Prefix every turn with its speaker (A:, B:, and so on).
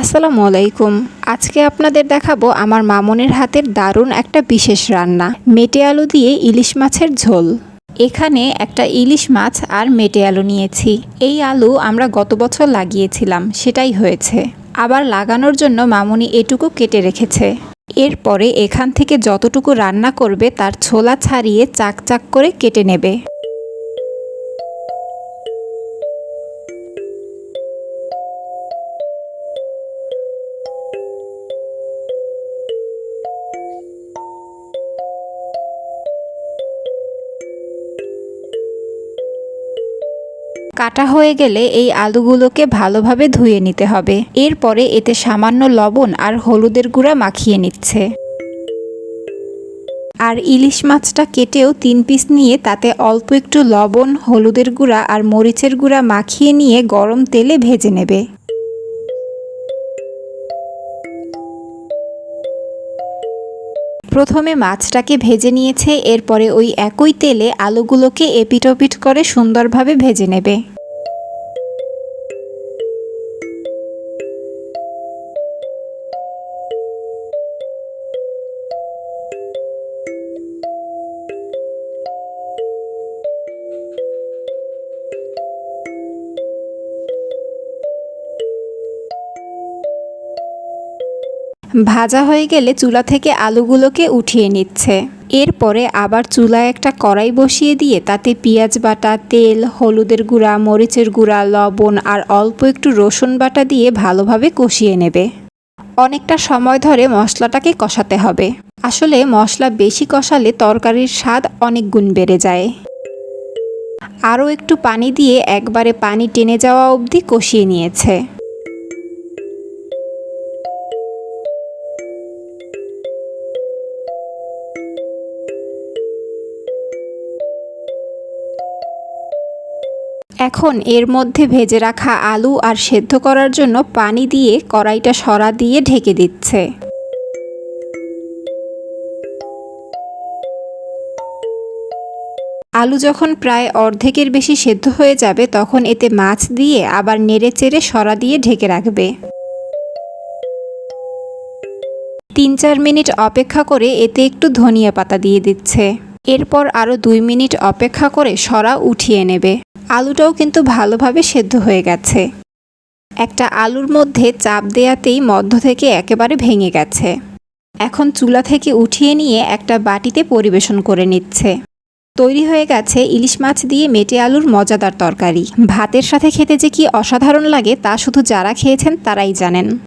A: আসসালামু আলাইকুম। আজকে আপনাদের দেখাবো আমার মামনের হাতের দারুণ একটা বিশেষ রান্না, মেটে আলু দিয়ে ইলিশ মাছের ঝোল। এখানে একটা ইলিশ মাছ আর মেটে আলু নিয়েছি। এই আলু আমরা গত বছর লাগিয়েছিলাম, সেটাই হয়েছে। আবার লাগানোর জন্য মামুনি এটুকু কেটে রেখেছে। এরপরে এখান থেকে যতটুকু রান্না করবে তার ছোলা ছাড়িয়ে চাক চাক করে কেটে নেবে। কাটা হয়ে গেলে এই আলুগুলোকে ভালোভাবে ধুয়ে নিতে হবে। এরপরে এতে সামান্য লবণ আর হলুদের গুঁড়া মাখিয়ে নিচ্ছে। আর ইলিশ মাছটা কেটেও তিন পিস নিয়ে তাতে অল্প একটু লবণ, হলুদের গুঁড়া আর মরিচের গুঁড়া মাখিয়ে নিয়ে গরম তেলে ভেজে নেবে। প্রথমে মাছটাকে ভেজে নিয়েছে এরপরে ওই একই তেলে আলুগুলোকে এপিটোপিট করে সুন্দরভাবে ভেজে নেবে। ভাজা হয়ে গেলে চুলা থেকে আলুগুলোকে উঠিয়ে নিচ্ছে। এরপরে আবার চুলায় একটা কড়াই বসিয়ে দিয়ে তাতে পেঁয়াজ বাটা, তেল, হলুদের গুঁড়া, মরিচের গুঁড়া, লবণ আর অল্প একটু রসুন বাটা দিয়ে ভালোভাবে কষিয়ে নেবে। অনেকটা সময় ধরে মশলাটাকে কষাতে হবে। আসলে মশলা বেশি কষালে তরকারির স্বাদ অনেক গুণ বেড়ে যায়। আরও একটু পানি দিয়ে একবারে পানি টেনে যাওয়া অবধি কষিয়ে নিয়েছে। এখন এর মধ্যে ভেজে রাখা আলু আর সেদ্ধ করার জন্য পানি দিয়ে কড়াইটা সরা দিয়ে ঢেকে দিচ্ছে। আলু যখন প্রায় অর্ধেকের বেশি সেদ্ধ হয়ে যাবে, তখন এতে মাছ দিয়ে আবার নেড়ে চেড়ে সরা দিয়ে ঢেকে রাখবে। তিন চার মিনিট অপেক্ষা করে এতে একটু ধনিয়া পাতা দিয়ে দিচ্ছে। এরপর আরও দুই মিনিট অপেক্ষা করে সরা উঠিয়ে নেবে। আলুটাও কিন্তু ভালোভাবে সেদ্ধ হয়ে গেছে। একটা আলুর মধ্যে চাপ দেয়াতেই মধ্য থেকে একেবারে ভেঙে গেছে। এখন চুলা থেকে উঠিয়ে নিয়ে একটা বাটিতে পরিবেশন করে নিচ্ছে। তৈরি হয়ে গেছে ইলিশ মাছ দিয়ে মেটে আলুর মজাদার তরকারি। ভাতের সাথে খেতে যে কি অসাধারণ লাগে তা শুধু যারা খেয়েছেন তারাই জানেন।